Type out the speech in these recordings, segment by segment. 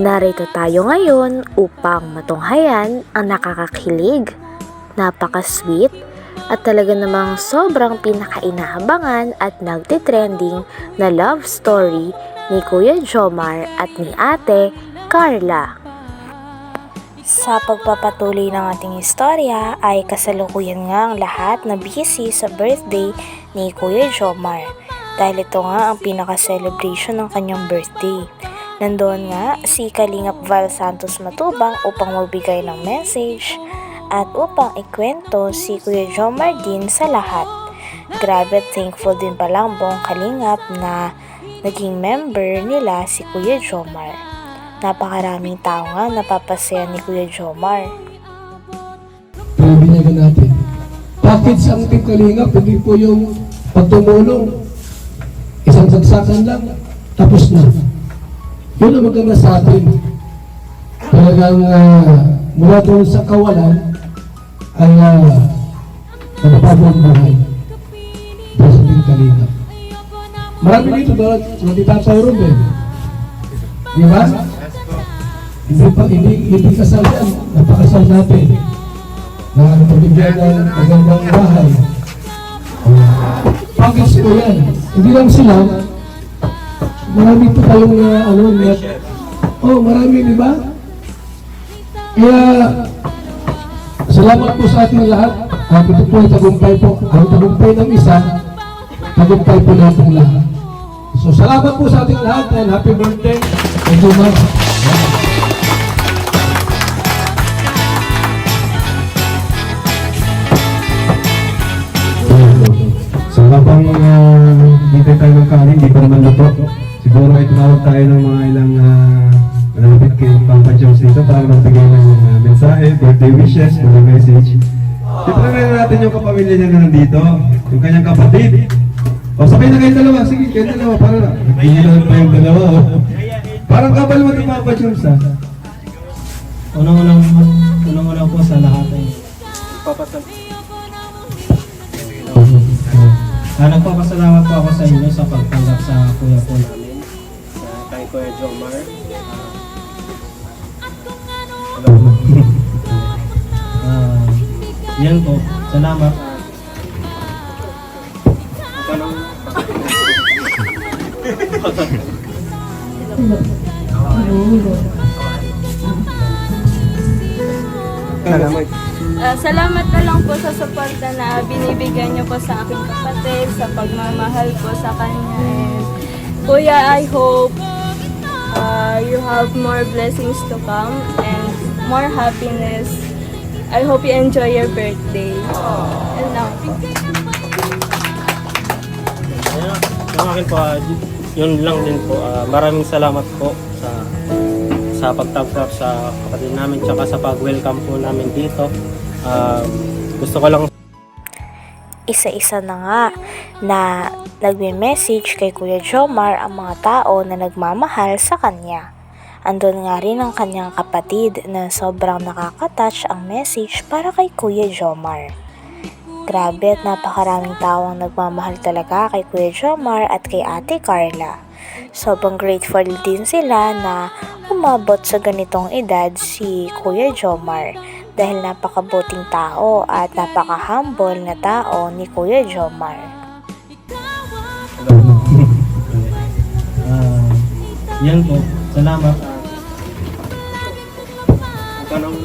Narito tayo ngayon upang matunghayan ang nakakakilig, napaka-sweet, at talaga namang sobrang pinakainahabangan at nagtitrending na love story ni Kuya Jomar at ni Ate Carla. Sa pagpapatuloy ng ating istorya ay kasalukuyan nga ang lahat na busy sa birthday ni Kuya Jomar dahil ito nga ang pinaka-celebration ng kanyang birthday. Nandoon nga si Kalingap Val Santos Matubang upang magbigay ng message at upang ikwento si Kuya Jomar din sa lahat. Grabe thankful din pala ang buong Kalingap na naging member nila si Kuya Jomar. Napakaraming tao nga napapasaya ni Kuya Jomar. Kaya binyagan natin. Package ang Team Kalingap, hindi po yung pagtumulong. Isang sagsakan lang, tapos na. Yun ang maganda sa atin. Talagang ah, mula doon sa kawalan, ay uh, nagpapagong buhay. Dahil sa Team Kalingap. Marami dito doon, mga tatawaron din. Di ba? Hindi pa, hindi, hindi kasal yan. Napakasal natin na pagbigyan ng magandang bahay. Package ko yan. Hindi lang sila, marami po tayong uh, ano, net. Oh, marami, di ba? Kaya, salamat po sa ating lahat. At ito po ay tagumpay po. Ang tagumpay ng isa, tagumpay po natin lahat. So, salamat po sa ating lahat and happy birthday. Thank you, ma'am. Tayo ng mga ilang uh, malapit kay Papa Jones dito para magbigay ng uh, mensahe, birthday wishes, mga message. Siyempre meron natin yung kapamilya niya na nandito, yung kanyang kapatid. O sabay na kayong dalawa, sige kayong dalawa para nagbihilan pa yung dalawa. Oh. Parang kabal mo ni Papa Jones ah. Unang-unang unang-unang po sa lahat ay papasal. Ah, nagpapasalamat po ako sa inyo sa pagtanggap sa kuya namin, kay Kuya Jomar. Ah, hello. Ah, yan po. Salamat. Tanong. Ah, salamat na lang po sa suporta na binibigyan niyo po sa aking kapatid, sa pagmamahal po sa kanya. Kuya, I hope ah, you have more blessings to come and more happiness. I hope you enjoy your birthday. Yan lang po. Sa akin po, ah, yun lang din po. Ah, maraming salamat po sa sa pagtanggap sa kapatid namin tsaka sa pag-welcome po namin dito. Ah, gusto ko lang Isa-isa na nga na nagme-message kay Kuya Jomar ang mga tao na nagmamahal sa kanya. Andun nga rin ang kanyang kapatid na sobrang nakakatouch ang message para kay Kuya Jomar. Grabe at napakaraming tao ang nagmamahal talaga kay Kuya Jomar at kay Ate Carla. Sobrang grateful din sila na umabot sa ganitong edad si Kuya Jomar dahil napakabuting tao at napaka-humble na tao ni Kuya Jomar. Ah, yan po. Salamat. Tanong.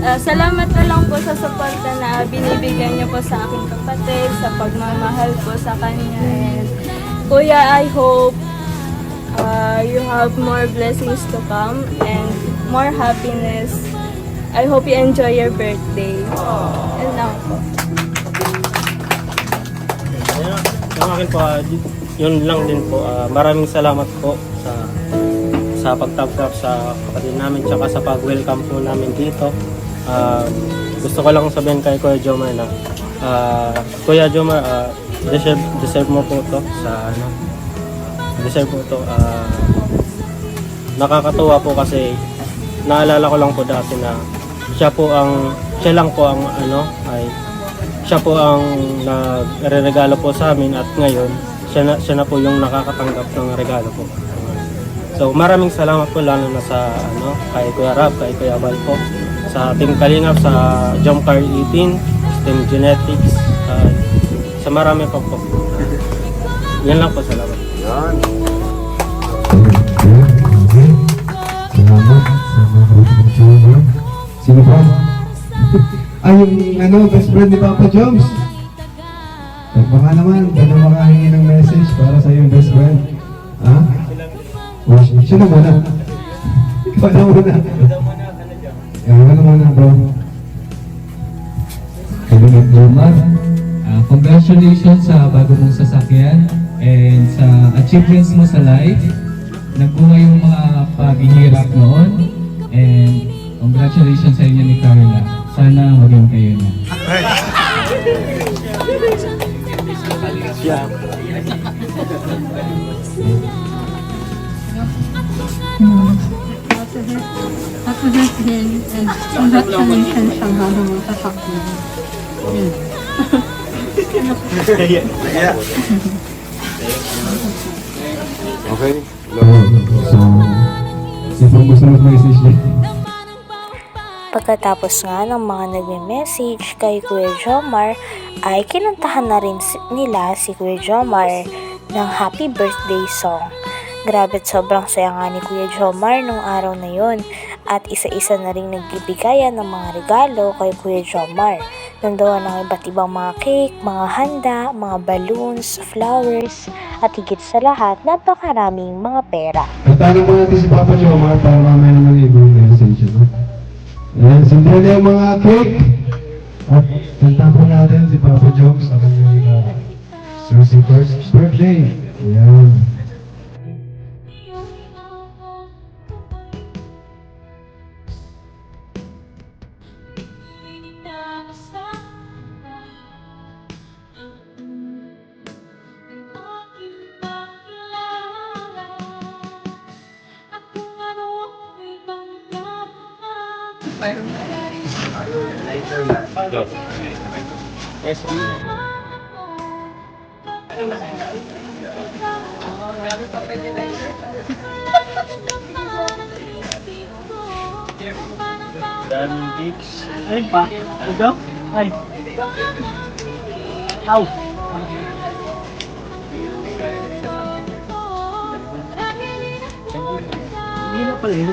Ah, salamat na lang po sa suporta na binibigyan niyo po sa aking kapatid, sa pagmamahal po sa kanya. And, Kuya, I hope ah, you have more blessings to come and more happiness. I hope you enjoy your birthday. Yan lang po. Sa akin po, ah, yun lang din po. Ah, maraming salamat po sa sa pagtanggap sa kapatid namin tsaka sa pag-welcome po namin dito. Ah, gusto ko lang sabihin kay Kuya Jomar na ah, Kuya Jomar, ah, deserve, deserve mo po to sa ano deserve mo to. Ah, nakakatuwa po kasi naalala ko lang po dati na siya po ang siya lang po ang ano ay siya po ang nagre-regalo po sa amin at ngayon siya na, siya na po yung nakakatanggap ng regalo po. So maraming salamat po lalo na sa ano kay Kuya Rab, kay Kuya Val po sa Team Kalingap, sa Jump Car 18, Team Genetics, at sa marami pa po. Yan lang po salamat. Kapatid Sino pa? Ay, yung ano, best friend ni Papa Joms. Eh, baka naman, baka makahingi ng message para sa yung best friend. Ha? O, siya siya na muna. Ikaw na muna. Ikaw na muna, bro. Kalingap Jomar. Ah, congratulations sa bago mong sasakyan and sa achievements mo sa life. Nagbuha yung mga paghihirap noon and congratulations sa inyo ni Carla. Sana maging kayo na. Happy birthday and congratulations sa bago mong sasakyan. Okay. So, sino pong gusto mag-message niya? Pagkatapos nga ng mga nagme-message kay Kuya Jomar, ay kinantahan na rin si- nila si Kuya Jomar ng happy birthday song. Grabe sobrang saya nga ni Kuya Jomar nung araw na yon at isa-isa na rin nagbibigayan ng mga regalo kay Kuya Jomar. Nandoon ang iba't ibang mga cake, mga handa, mga balloons, flowers, at higit sa lahat, napakaraming mga pera. Tanong mo natin si Papa Jomar para mamaya nang ibang message. Ano? Ayan, sindihan niya yung mga cake. At kanta po natin si Papa Joms sa kanyang uh, Susie first birthday. Ayan. Dan Dix. Ay pa. Ito? Ay. Ow. Hindi na pala yun.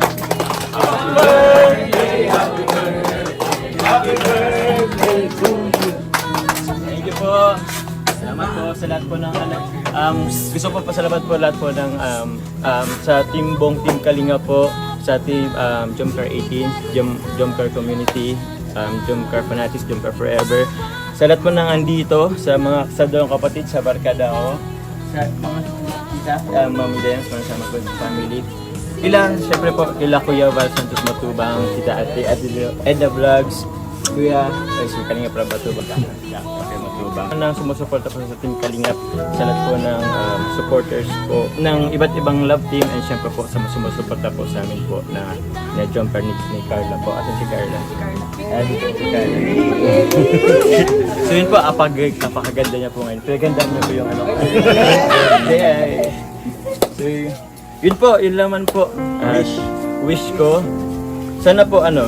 sa lahat po ng ano. Um, gusto po pasalamat po lahat po ng um, um, sa team Bong Team Kalinga po, sa team um, Jumcar 18, Jum, Jumcar Community, um, Jumcar Fanatics, Jumcar Forever. Sa lahat po ng andito, sa mga kasadong kapatid, sa barkada ko, sa mga kita, um, Mami Dance, mga sama ko sa family. Ila, syempre po, ila Kuya Val Santos Matubang, kita Ate Adilo, Edna Vlogs, Kuya, ay si Kalingap Rabatubang, okay, Matubang. Nang sumusuporta po sa Team Kalingap, sa lahat po ng um, supporters po, ng iba't ibang love team, and syempre po sa sumusuporta po sa amin po na na jumper ni, ni Carla po. Asan si Carla? Si Carla. Dito si Carla. so yun po, apag, napakaganda niya po ngayon. Pinaganda niya po yung ano. yeah. So, yun po, yun laman po. wish. Wish ko. Sana po ano,